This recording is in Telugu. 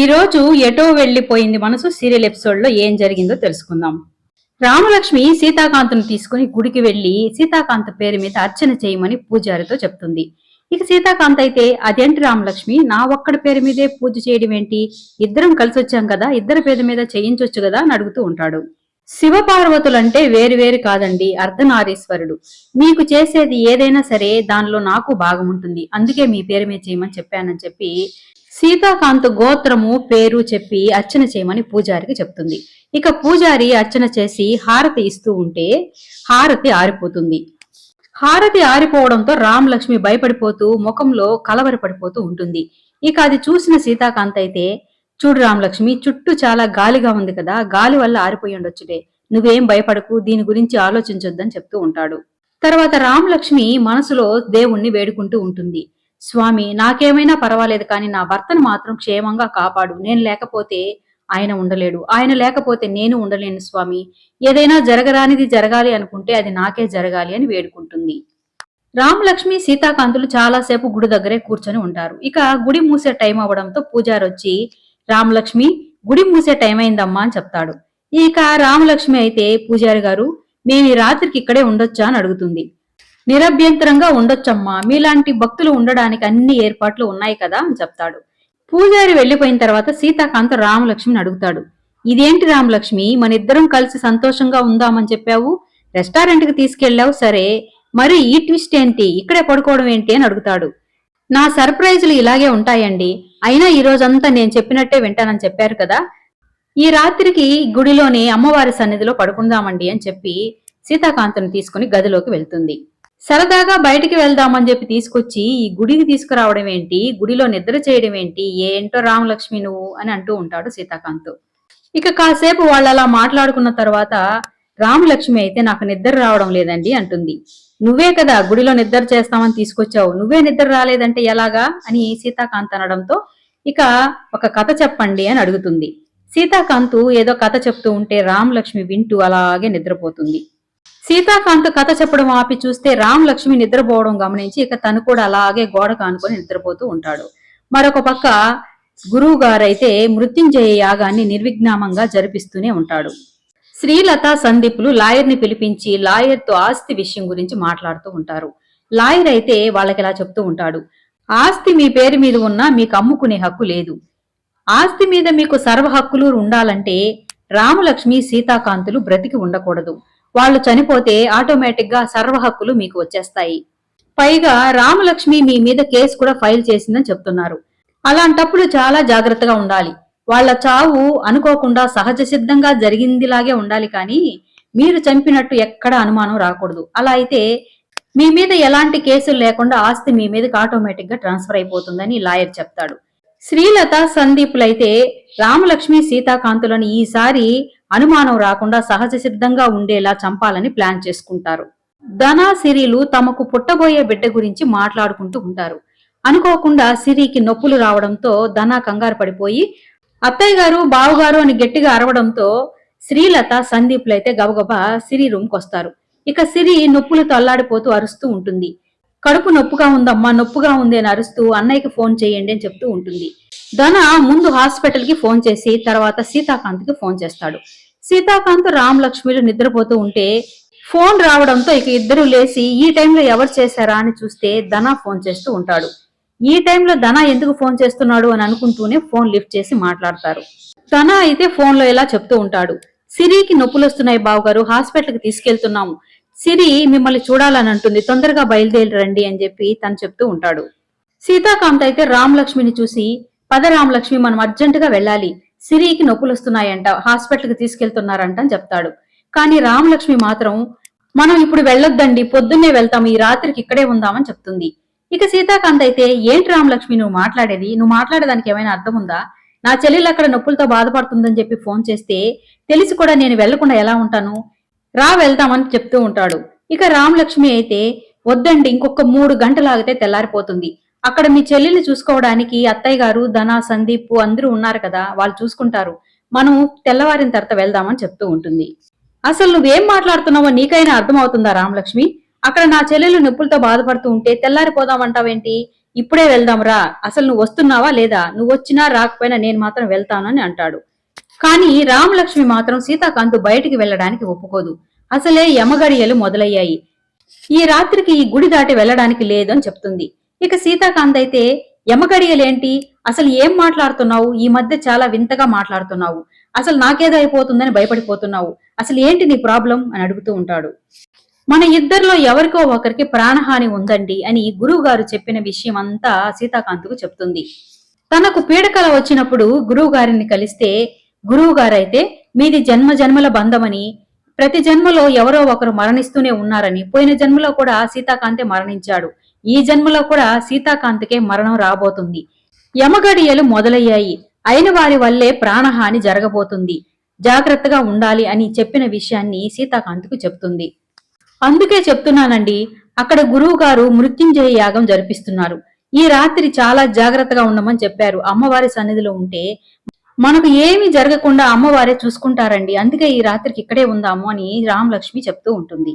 ఈ రోజు ఎటో వెళ్ళిపోయింది మనసు సీరియల్ ఎపిసోడ్లో ఏం జరిగిందో తెలుసుకుందాం. రామలక్ష్మి సీతాకాంత్ను తీసుకుని గుడికి వెళ్ళి సీతాకాంత్ పేరు మీద అర్చన చేయమని పూజారితో చెప్తుంది. ఇక సీతాకాంత్ అయితే అదేంటి రామలక్ష్మి? నా ఒక్కడి పేరు మీదే పూజ చేయడం ఏంటి? ఇద్దరం కలిసి వచ్చాం కదా ఇద్దరి పేరు మీద చేయించొచ్చు కదా అని అడుగుతూ ఉంటాడు. శివపార్వతులంటే వేరు వేరు కాదండి అర్ధనారీశ్వరుడు. మీకు చేసేది ఏదైనా సరే దానిలో నాకు భాగం ఉంటుంది. అందుకే మీ పేరు మీద చేయమని చెప్పానని చెప్పి సీతాకాంత్ గోత్రము పేరు చెప్పి అర్చన చేయమని పూజారికి చెప్తుంది. ఇక పూజారి అర్చన చేసి హారతి ఇస్తూ ఉంటే హారతి ఆరిపోతుంది. హారతి ఆరిపోవడంతో రామలక్ష్మి భయపడిపోతూ ముఖంలో కలవరపడిపోతూ ఉంటుంది. ఇక అది చూసిన సీతాకాంత్ అయితే చూడు రామలక్ష్మి చుట్టూ చాలా గాలిగా ఉంది కదా గాలి వల్ల ఆరిపోయి ఉండొచ్చులే. నువ్వేం భయపడకు దీని గురించి ఆలోచించొద్దని చెప్తూ ఉంటాడు. తర్వాత రామలక్ష్మి మనసులో దేవుణ్ణి వేడుకుంటూ ఉంటుంది. స్వామి నాకేమైనా పర్వాలేదు కానీ నా భర్తను మాత్రం క్షేమంగా కాపాడు. నేను లేకపోతే ఆయన ఉండలేడు. ఆయన లేకపోతే నేను ఉండలేను స్వామి. ఏదైనా జరగరానిది జరగాలి అనుకుంటే అది నాకే జరగాలి అని వేడుకుంటుంది. రామలక్ష్మి సీతాకాంతులు చాలాసేపు గుడి దగ్గరే కూర్చొని ఉంటారు. ఇక గుడి మూసే టైం అవడంతో పూజారి వచ్చి రామలక్ష్మి గుడి మూసే టైం అయిందమ్మా అని చెప్తాడు. ఇక రామలక్ష్మి అయితే పూజారి గారు మేము ఈ రాత్రికి ఇక్కడే ఉండొచ్చా అని అడుగుతుంది. నిరభ్యంతరంగా ఉండొచ్చమ్మా. మీలాంటి భక్తులు ఉండడానికి అన్ని ఏర్పాట్లు ఉన్నాయి కదా అని చెప్తాడు. పూజారి వెళ్ళిపోయిన తర్వాత సీతాకాంత రామలక్ష్మిని అడుగుతాడు. ఇదేంటి రామలక్ష్మి? మన ఇద్దరం కలిసి సంతోషంగా ఉందామని చెప్పావు? రెస్టారెంట్కి తీసుకెళ్ళావు సరే. మరి ఈ ట్విస్ట్ ఏంటి? ఇక్కడే పడుకోవడం ఏంటి అని అడుగుతాడు. నా సర్ప్రైజులు ఇలాగే ఉంటాయండి. అయినా ఈ రోజంతా నేను చెప్పినట్టే వింటానని చెప్పారు కదా. ఈ రాత్రికి గుడిలోని అమ్మవారి సన్నిధిలో పడుకుందామండి అని చెప్పి సీతాకాంతను తీసుకుని గదిలోకి వెళ్తుంది. సరదాగా బయటికి వెళ్దామని చెప్పి తీసుకొచ్చి ఈ గుడికి తీసుకురావడం ఏంటి? గుడిలో నిద్ర చేయడం ఏంటి? ఏంటో రామలక్ష్మి నువ్వు అని అంటూ ఉంటాడు సీతాకాంత్. ఇక కాసేపు వాళ్ళు అలా మాట్లాడుకున్న తర్వాత రామలక్ష్మి అయితే నాకు నిద్ర రావడం లేదండి అంటుంది. నువ్వే కదా గుడిలో నిద్ర చేస్తామని తీసుకొచ్చావు. నువ్వే నిద్ర రాలేదంటే ఎలాగా? అని సీతాకాంత్ అనడంతో ఇక ఒక కథ చెప్పండి అని అడుగుతుంది. సీతాకాంత్ ఏదో కథ చెప్తూ ఉంటే రామలక్ష్మి వింటూ అలాగే నిద్రపోతుంది. సీతాకాంత్ కథ చెప్పడం ఆపి చూస్తే రామలక్ష్మి నిద్రపోవడం గమనించి ఇక తను కూడా అలాగే గోడ కానుకొని నిద్రపోతూ ఉంటాడు. మరొక పక్క గురువు గారైతే మృత్యుంజయ యాగాన్ని నిర్విఘ్నామంగా జరిపిస్తూనే ఉంటాడు. శ్రీలత సందీప్లు లాయర్ని పిలిపించి లాయర్తో ఆస్తి విషయం గురించి మాట్లాడుతూ ఉంటారు. లాయర్ అయితే వాళ్ళకి ఇలా చెప్తూ ఉంటాడు. ఆస్తి మీ పేరు మీద ఉన్నా మీకు అమ్ముకునే హక్కు లేదు. ఆస్తి మీద మీకు సర్వ హక్కులు ఉండాలంటే రామలక్ష్మి సీతాకాంతులు బ్రతికి ఉండకూడదు. వాళ్ళు చనిపోతే ఆటోమేటిక్గా సర్వ హక్కులు మీకు వచ్చేస్తాయి. పైగా రామలక్ష్మి మీ మీద కేసు కూడా ఫైల్ చేసిందని చెప్తున్నారు. అలాంటప్పుడు చాలా జాగ్రత్తగా ఉండాలి. వాళ్ళ చావు అనుకోకుండా సహజ సిద్ధంగా జరిగిందిలాగే ఉండాలి కానీ మీరు చంపినట్టు ఎక్కడ అనుమానం రాకూడదు. అలా అయితే మీ మీద ఎలాంటి కేసులు లేకుండా ఆస్తి మీ మీదకి ఆటోమేటిక్గా ట్రాన్స్ఫర్ అయిపోతుందని లాయర్ చెప్తాడు. శ్రీలత సందీపులైతే రామలక్ష్మి సీతాకాంతులను ఈసారి అనుమానం రాకుండా సహజ సిద్ధంగా ఉండేలా చంపాలని ప్లాన్ చేసుకుంటారు. ధనా సిరిలు తమకు పుట్టబోయే బిడ్డ గురించి మాట్లాడుకుంటూ ఉంటారు. అనుకోకుండా సిరికి నొప్పులు రావడంతో ధన కంగారు పడిపోయి అత్తయ్య గారు బావగారు అని గట్టిగా అరవడంతో శ్రీలత సందీప్లైతే గబగబా సిరి రూమ్కి వస్తారు ఇక సిరి నొప్పులతో అల్లాడిపోతూ అరుస్తూ ఉంటుంది. కడుపు నొప్పుగా ఉందమ్మా నొప్పుగా ఉంది అని అరుస్తూ అన్నయ్యకి ఫోన్ చేయండి అని చెప్తూ ఉంటుంది. ధన ముందు హాస్పిటల్కి ఫోన్ చేసి తర్వాత సీతాకాంత్కి ఫోన్ చేస్తాడు. సీతాకాంత్ రామ్ లక్ష్మిలు నిద్రపోతూ ఉంటే ఫోన్ రావడంతో ఇక ఇద్దరు లేచి ఈ టైంలో ఎవరు చేశారా అని చూస్తే ధన ఫోన్ చేస్తూ ఉంటాడు. ఈ టైంలో ధన ఎందుకు ఫోన్ చేస్తున్నాడు అని అనుకుంటూనే ఫోన్ లిఫ్ట్ చేసి మాట్లాడతారు. ధన అయితే ఫోన్లో ఇలా చెప్తూ ఉంటాడు. సిరికి నొప్పులు వస్తున్నాయి బావగారు హాస్పిటల్కి తీసుకెళ్తున్నాము. సిరి మిమ్మల్ని చూడాలని అంటుంది. తొందరగా బయలుదేరి రండి అని చెప్పి తను చెప్తూ ఉంటాడు. సీతాకాంత్ అయితే రామలక్ష్మిని చూసి పద రామలక్ష్మి మనం అర్జెంటుగా వెళ్ళాలి. సిరికి నొప్పులు వస్తున్నాయంట హాస్పిటల్కి తీసుకెళ్తున్నారంట అని చెప్తాడు. కానీ రామలక్ష్మి మాత్రం మనం ఇప్పుడు వెళ్ళొద్దండి. పొద్దున్నే వెళ్తాం. ఈ రాత్రికి ఇక్కడే ఉందామని చెప్తుంది. ఇక సీతాకాంత్ అయితే ఏంటి రామలక్ష్మి నువ్వు మాట్లాడేది? నువ్వు మాట్లాడేదానికి ఏమైనా అర్థం ఉందా? నా చెల్లెలు అక్కడ నొప్పులతో బాధపడుతుందని చెప్పి ఫోన్ చేస్తే తెలిసి కూడా నేను వెళ్ళకుండా ఎలా ఉంటాను? రా వెళ్తామని చెప్తూ ఉంటాడు. ఇక రామలక్ష్మి అయితే వద్దండి ఇంకొక మూడు గంటలు ఆగితే తెల్లారిపోతుంది. అక్కడ మీ చెల్లెల్ని చూసుకోవడానికి అత్తయ్య గారు ధన సందీప్ అందరూ ఉన్నారు కదా వాళ్ళు చూసుకుంటారు. మనం తెల్లవారిన తర్వాత వెళ్దామని చెప్తూ ఉంటుంది. అసలు నువ్వేం మాట్లాడుతున్నావో నీకైనా అర్థమవుతుందా రామలక్ష్మి? అక్కడ నా చెల్లెలు నొప్పులతో బాధపడుతూ ఉంటే తెల్లారిపోదామంటావేంటి? ఇప్పుడే వెళ్దాంరా. అసలు నువ్వు వస్తున్నావా లేదా? నువ్వు వచ్చినా రాకపోయినా నేను మాత్రం వెళ్తానని అంటాడు. కానీ రామలక్ష్మి మాత్రం సీతాకాంత్ బయటికి వెళ్ళడానికి ఒప్పుకోదు. అసలే యమగడియలు మొదలయ్యాయి. ఈ రాత్రికి ఈ గుడి దాటి వెళ్ళడానికి లేదని చెప్తుంది. ఇక సీతాకాంత్ అయితే యమగడియలేంటి? అసలు ఏం మాట్లాడుతున్నావు? ఈ మధ్య చాలా వింతగా మాట్లాడుతున్నావు. అసలు నాకేదో అయిపోతుందని భయపడిపోతున్నావు. అసలు ఏంటి నీ ప్రాబ్లం? అని అడుగుతూ ఉంటాడు. మన ఇద్దరిలో ఎవరికో ఒకరికి ప్రాణహాని ఉందండి అని గురువు గారు చెప్పిన విషయం అంతా సీతాకాంత్కు చెప్తుంది. తనకు పీడకల వచ్చినప్పుడు గురువు గారిని కలిస్తే గురువు గారైతే మీది జన్మ జన్మల బంధమని ప్రతి జన్మలో ఎవరో ఒకరు మరణిస్తూనే ఉన్నారని పోయిన జన్మలో కూడా సీతాకాంతే మరణించాడు. ఈ జన్మలో కూడా సీతాకాంత్కే మరణం రాబోతుంది. యమగడియలు మొదలయ్యాయి. అయిన వారి వల్లే ప్రాణహాని జరగబోతుంది. జాగ్రత్తగా ఉండాలి అని చెప్పిన విషయాన్ని సీతాకాంత్కు చెప్తుంది. అందుకే చెప్తున్నానండి అక్కడ గురువు గారు మృత్యుంజయ యాగం జరిపిస్తున్నారు. ఈ రాత్రి చాలా జాగ్రత్తగా ఉండమని చెప్పారు. అమ్మవారి సన్నిధిలో ఉంటే మనకు ఏమి జరగకుండా అమ్మవారే చూసుకుంటారండి. అందుకే ఈ రాత్రికి ఇక్కడే ఉందాము అని రామలక్ష్మి చెప్తూ ఉంటుంది.